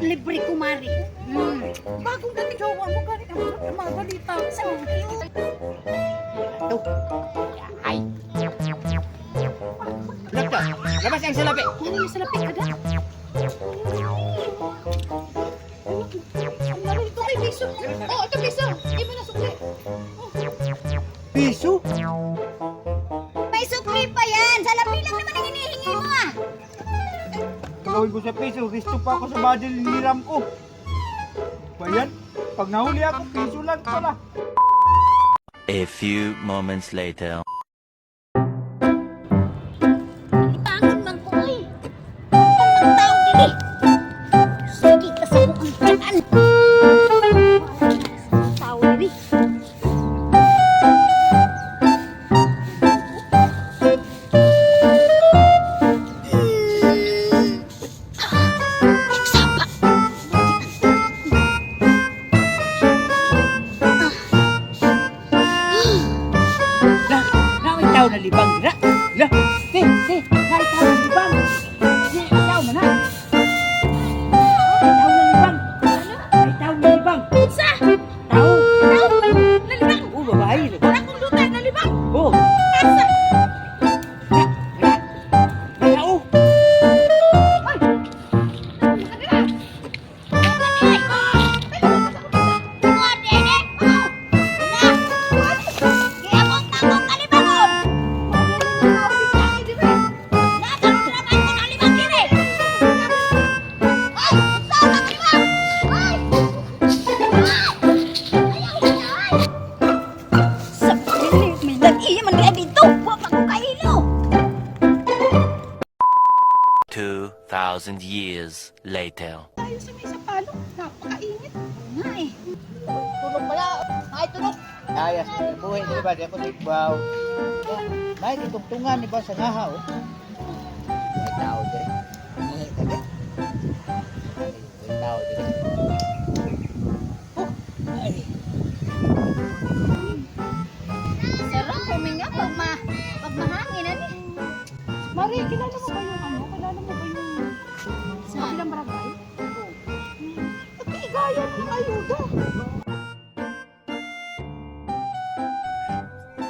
libre kumari. Hmm. Bagong dating jowa mo, ganit ang ang mga balita. Sa cute. Ito. Ay. Lata, labas ang salapi. Ano yung salapi agad? Ito kay Biso. Oh, ito Biso. Gawin ko sa piso, gusto pa ako sa badil niram ko. Ba yan? Pag nahuli ako, piso lang pala. A few moments later. itaw na libang dira. Dira. Ti, ti, na itaw na libang. Ti, itaw na na. Itaw na libang. Itaw na libang. Sa? Itaw. Itaw na libang. Oo, babae. Wala kong 2,000 years later. Tayo sa may sapalo, napakainit nga eh. Tulog pala, ay tulog. Ayas, buhay na iba, di ako nagbaw. May ditugtungan ni ba sa nahaw? May tao din. May tao din. May oh, tao din. Sarap, huminga pag, ma pag mahangin. Ani. Mari, kilala mo ba?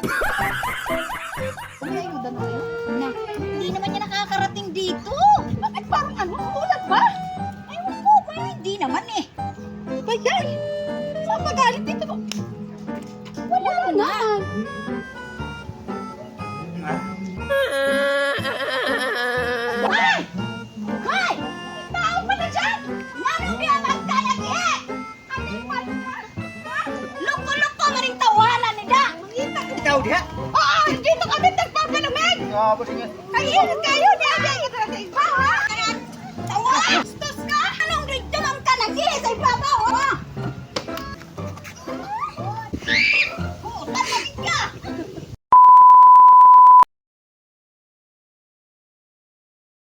Ha ha ha ha! Diha. Oo! Na kami nagpapalamig! Grabe nga. Ay, kayo! Di agay! Tawa! Tawa!